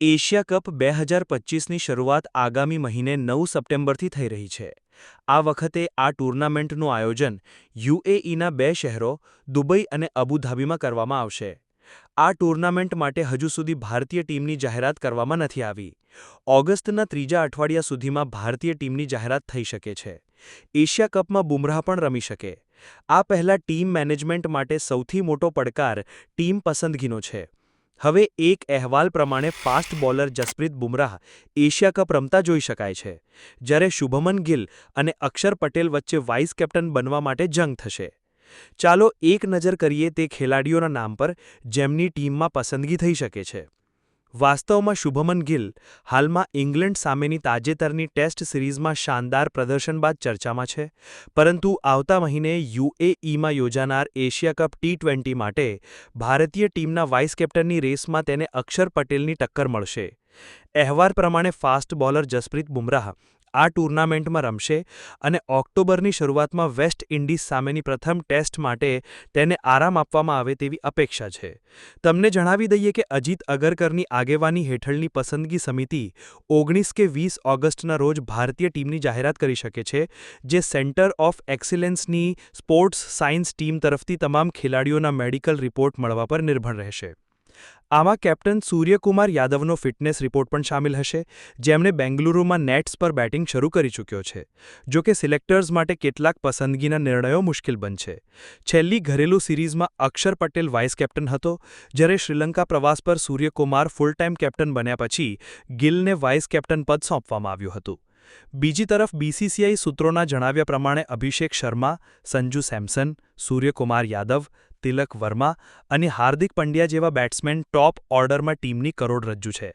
Asia cup બે હજાર પચીસની શરૂઆત આગામી મહિને નવ સપ્ટેમ્બરથી થઈ રહી છે. આ વખતે આ ટૂર્નામેન્ટનું આયોજન યુએઈના બે શહેરો, દુબઈ અને અબુધાબીમાં કરવામાં આવશે. આ ટૂર્નામેન્ટ માટે હજુ સુધી ભારતીય ટીમની જાહેરાત કરવામાં નથી આવી. ઓગસ્ટના ત્રીજા અઠવાડિયા સુધીમાં ભારતીય ટીમની જાહેરાત થઈ શકે છે. એશિયા કપમાં બુમરાહ પણ રમી શકે. આ પહેલા ટીમ મેનેજમેન્ટ માટે સૌથી મોટો પડકાર ટીમ પસંદગીનો છે. હવે એક અહેવાલ પ્રમાણે fast bowler Jasprit Bumrah Asia Cup રમતા જોઈ શકાય છે, જ્યારે શુભમન ગિલ અને અક્ષર પટેલ વચ્ચે વાઇસ કેપ્ટન બનવા માટે જંગ થશે. ચાલો એક નજર કરીએ તે ખેલાડીઓના નામ પર જેમની ટીમમાં પસંદગી થઈ શકે છે. વાસ્તવમાં શુભમન ગિલ હાલમાં ઇંગ્લેન્ડ સામેની તાજેતરની ટેસ્ટ સિરીઝમાં શાનદાર પ્રદર્શન બાદ ચર્ચામાં છે. પરંતુ આવતા મહિને યુએઈમાં યોજાનાર એશિયા કપ ટી ટ્વેન્ટી માટે ભારતીય ટીમના વાઇસ કેપ્ટનની રેસમાં તેને અક્ષર પટેલની ટક્કર મળશે. અહેવાલ પ્રમાણે ફાસ્ટ બોલર જસપ્રીત બુમરાહ આ ટૂર્નામેન્ટમાં રમશે અને ઓક્ટોબરની શરૂઆતમાં વેસ્ટ ઇન્ડિઝ સામેની પ્રથમ ટેસ્ટ માટે તેને આરામ આપવામાં આવે તેવી અપેક્ષા છે. તમને જણાવી દઈએ કે અજીત અગરકરની આગેવાની હેઠળની પસંદગી સમિતિ ઓગણીસ કે વીસ ઓગસ્ટના રોજ ભારતીય ટીમની જાહેરાત કરી શકે છે, જે સેન્ટર ઓફ એક્સિલન્સની સ્પોર્ટ્સ સાયન્સ ટીમ તરફથી તમામ ખેલાડીઓના મેડિકલ રિપોર્ટ મળવા પર નિર્ભર રહેશે. આમાં કેપ્ટન સૂર્યકુમાર યાદવનો ફિટનેસ રિપોર્ટ પણ સામેલ હશે, જેમણે બેંગલુરુમાં નેટ્સ પર બેટિંગ શરૂ કરી ચૂક્યો છે. જો કે સિલેક્ટર્સ માટે કેટલાક પસંદગીના નિર્ણયો મુશ્કેલ બનશે. છેલ્લી ઘરેલુ સિરીઝમાં અક્ષર પટેલ વાઇસ કેપ્ટન હતો, જ્યારે શ્રીલંકા પ્રવાસ પર સૂર્યકુમાર ફૂલ ટાઇમ કેપ્ટન બન્યા પછી ગિલને વાઇસ કેપ્ટન પદ સોંપવામાં આવ્યું હતું. બીજી તરફ બીસીસીઆઈ સૂત્રોના જણાવ્યા પ્રમાણે અભિષેક શર્મા, સંજુ સેમસન, સૂર્યકુમાર યાદવ તિલક વર્મા અને હાર્દિક પંડ્યા જેવા બેટ્સમેન ટોપ ઓર્ડરમાં ટીમની કરોડરજ્જુ છે.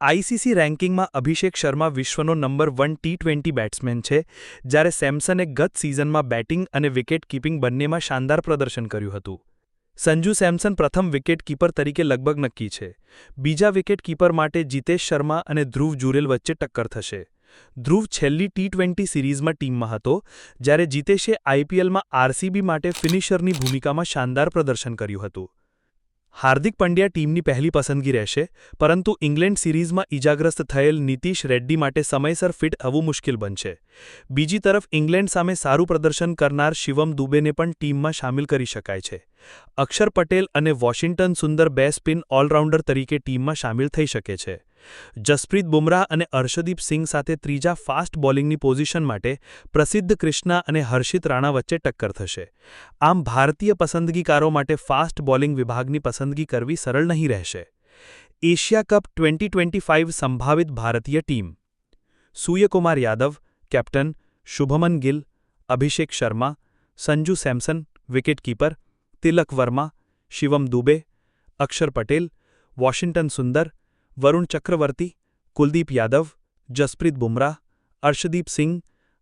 આઈસીસી રેન્કિંગમાં અભિષેક શર્મા વિશ્વનો number one T twenty batsman છે, જ્યારે સેમસને ગત સિઝનમાં બેટિંગ અને વિકેટ કીપિંગ બંનેમાં શાનદાર પ્રદર્શન કર્યું હતું. સંજુ સેમસન પ્રથમ વિકેટ કીપર તરીકે લગભગ નક્કી છે. બીજા વિકેટ કીપર માટે જીતેશ શર્મા અને ધ્રુવ જુરેલ વચ્ચે ટક્કર થશે. ધ્રુવ છેલ્લી ટી ટ્વેન્ટી સિરીઝમાં ટીમમાં હતો, જ્યારે જીતેશે આઈપીએલમાં આરસીબી માટે ફિનિશરની ભૂમિકામાં શાનદાર પ્રદર્શન કર્યું હતું. હાર્દિક પંડ્યા ટીમની પહેલી પસંદગી રહેશે, પરંતુ ઇંગ્લેન્ડ સિરીઝમાં ઇજાગ્રસ્ત થયેલ નીતિશ રેડ્ડી માટે સમયસર ફિટ થવું મુશ્કેલ બનશે. બીજી તરફ, ઇંગ્લેન્ડ સામે સારું પ્રદર્શન કરનાર શિવમ દુબેને પણ ટીમમાં સામેલ કરી શકાય છે. અક્ષર પટેલ અને વોશિંગ્ટન સુંદર બે સ્પિન ઓલરાઉન્ડર તરીકે ટીમમાં સામેલ થઈ શકે છે. જસપ્રીત બુમરાહ અને અર્શદીપ સિંહ સાથે ત્રીજા ફાસ્ટ બોલિંગની પોઝિશન માટે પ્રસિદ્ધ ક્રિષ્ના અને હર્ષિત રાણા વચ્ચે ટક્કર થશે. આમ ભારતીય પસંદગીકારો માટે ફાસ્ટ બોલિંગ વિભાગની પસંદગી કરવી સરળ નહીં રહેશે. Asia Cup twenty twenty five સંભાવિત ભારતીય team. Suryakumar Yadav, captain Shubman Gill, Abhishek Sharma, Sanju Samson, wicketkeeper Tilak Varma, Shivam Dube, Axar Patel, Washington Sundar Varun Chakravarthy Kuldeep Yadav Jasprit Bumrah Arshdeep Singh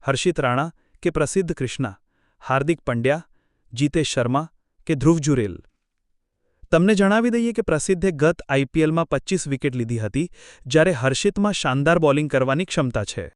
Harshit Rana કે પ્રસિદ્ધ કૃષ્ણા હાર્દિક પંડ્યા જીતેશ શર્મા કે ધ્રુવ જુરેલ તમને જણાવી દઈએ કે પ્રસિદ્ધે ગત આઈપીએલમાં પચ્ચીસ વિકેટ લીધી હતી, જ્યારે હર્ષિતમાં શાનદાર બોલિંગ કરવાની ક્ષમતા છે.